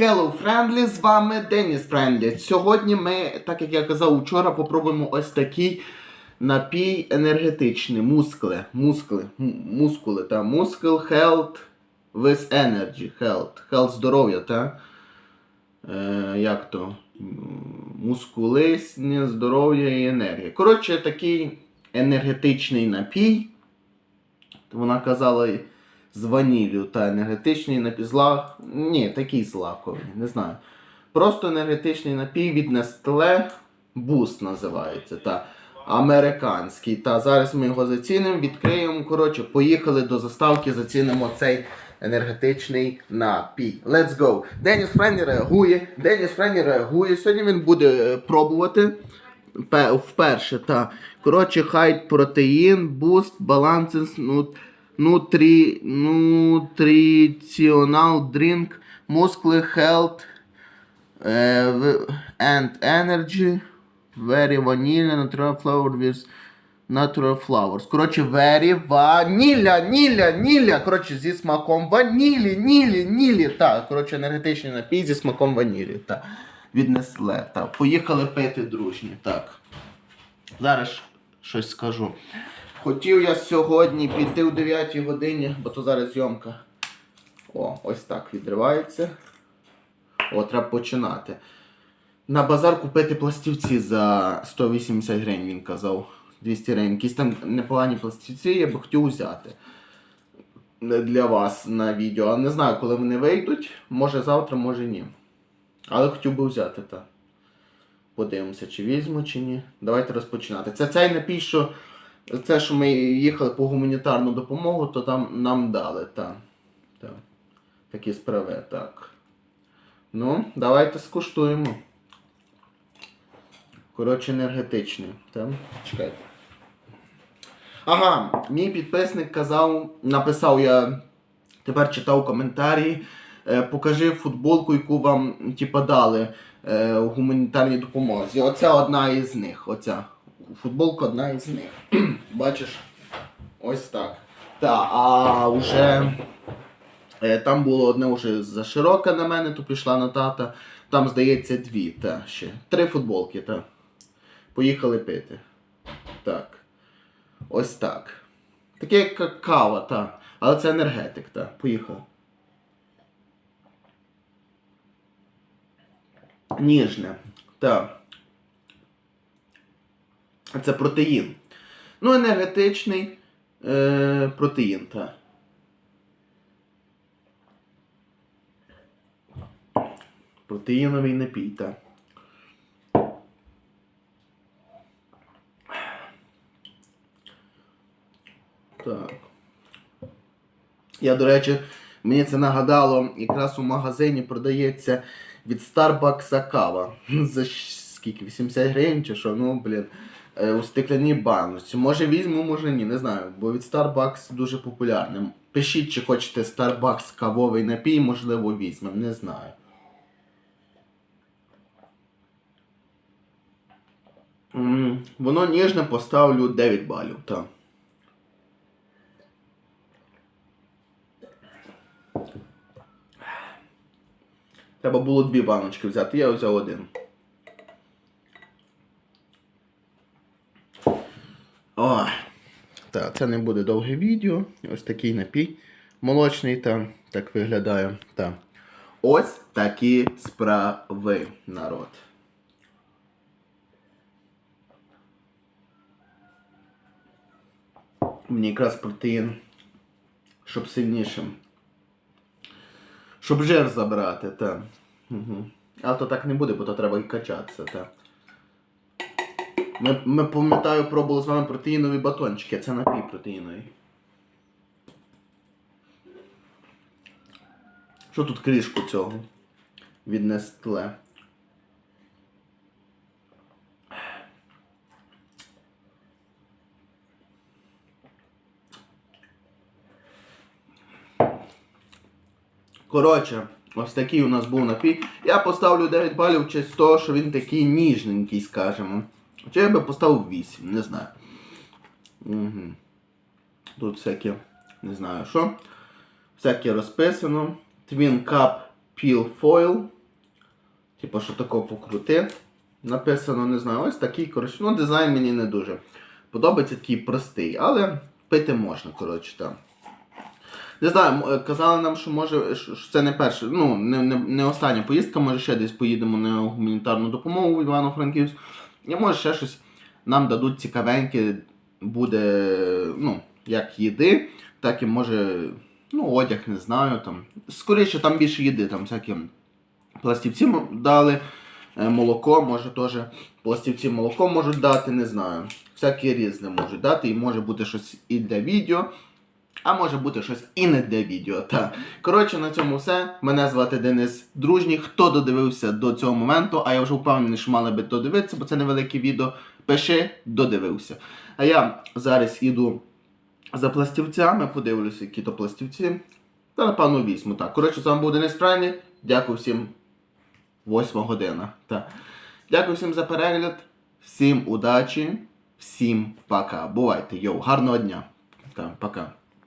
Hello, Friendly, з вами Деніс Friendly. Сьогодні ми, так як я казав вчора, попробуємо ось такий напій енергетичний. Мускули. Мускули. м- Мускули, та Мускул Health with Energy. Health. Health здоров'я, та? Е, як то? Мускулисне здоров'я і енергія. Коротше, такий енергетичний напій. Вона казала з ваніллю та енергетичний напій. Зла... Ні, такий злаковий, не знаю. Просто енергетичний напій від Nestle Boost називається. Та. Американський. Та зараз ми його зацінимо, відкриємо. Коротше, поїхали до заставки, зацінимо цей енергетичний напій. Let's go! Деніс Френні реагує. Деніс Френні реагує. Сьогодні він буде е, пробувати. Вперше, та. Коротше, хайт протеїн, буст, балансис, ну, нутрі, нутриціонал, дрінк, мускули, health, and energy, very vanilla, natural flower with natural flowers. Коротше, very ванілля, ніля, ніля. Коротше, зі смаком ванілі, нілі, нілі. Так, коротше, енергетичний напій зі смаком ванілі. Так. Від Так. Поїхали пити дружні. Так. Зараз щось скажу. Хотів я сьогодні піти о 9 годині, бо то зараз зйомка. О, ось так відривається. О, треба починати. На базар купити пластівці за 180 гривень, він казав. 200 гривень. Якісь там непогані пластівці, я би хотів взяти. Для вас на відео. Не знаю, коли вони вийдуть. Може завтра, може ні. Але хотів би взяти так. Подивимося, чи візьму, чи ні. Давайте розпочинати. Це цей напій, що це, що ми їхали по гуманітарну допомогу, то там нам дали. Так. Так. Такі справи, так. Ну, давайте скуштуємо. Коротше, енергетичний. Так? Чекайте. Ага, мій підписник казав, написав я, тепер читав коментарі. е, Покажи футболку, яку вам типа, дали е, у гуманітарній допомозі. Оця одна із них. Оця. Футболка одна із них. Бачиш? Ось так. Та, а вже е, там було одне вже зашироке на мене, то пішла на тата. Там, здається, дві. Та, ще. Три футболки, та. Поїхали пити. Так. Ось так. Таке як кава, та. Але це енергетик, та. Поїхали. Ніжне. Так. Це протеїн. Ну, енергетичний е, протеїн, так. Протеїновий напій, так. Так. Я, до речі, мені це нагадало, якраз у магазині продається від Starbucks кава. За скільки? 80 гривень чи що? Ну, блін. Е, У стекляній баночці. Може візьму, може ні, не знаю. Бо від Starbucks дуже популярним. Пишіть, чи хочете Starbucks кавовий напій, можливо, візьмемо, не знаю. Воно ніжне поставлю 9 балів, так. Треба було дві баночки взяти, я взяв один. Ой. Так, це не буде довге відео. Ось такий напій молочний там так виглядає. Так. Ось такі справи, народ. Мені якраз протеїн, щоб сильнішим. Щоб жир забрати, так. Угу. Але то так не буде, бо то треба і качатися, так. Ми, ми пам'ятаю, пробували з вами протеїнові батончики, а це напій протеїновий. Що тут кришку цього? Від? Коротше, ось такий у нас був напій. Я поставлю 9 балів через того, що він такий ніжненький, скажімо. Чи я би поставив 8, не знаю. Угу. Тут всяке, не знаю що. Всяке розписано. Twin Cup Peel Foil. Типу, що тако покрути. Написано, не знаю, ось такий, коротше. Ну, дизайн мені не дуже подобається, такий простий, але пити можна, коротше, там. Не знаю, е, казали нам, що може що це не перша, ну, не, не, не остання поїздка, може ще десь поїдемо на гуманітарну допомогу в Івано-Франківськ. І може ще щось нам дадуть цікавеньке, буде, ну, як їди, так і може, ну, одяг, не знаю. там. Скоріше там більше їди, там всякі пластівці дали, е, молоко, може теж пластівці молоко можуть дати, не знаю. Всякі різне можуть дати, і може бути щось і для відео. А може бути щось і не для відео. Та. Коротше, на цьому все. Мене звати Денис Дружній. Хто додивився до цього моменту, а я вже впевнений, що мали би додивитися, бо це невелике відео. Пиши, додивився. А я зараз іду за пластівцями, подивлюся, які то пластівці. Та напевно візьму. Так. Коротше, з вами був Денис Фрайний. Дякую всім. Восьма година. Так. Дякую всім за перегляд. Всім удачі, всім пока. Бувайте, йоу, гарного дня. Так, пока.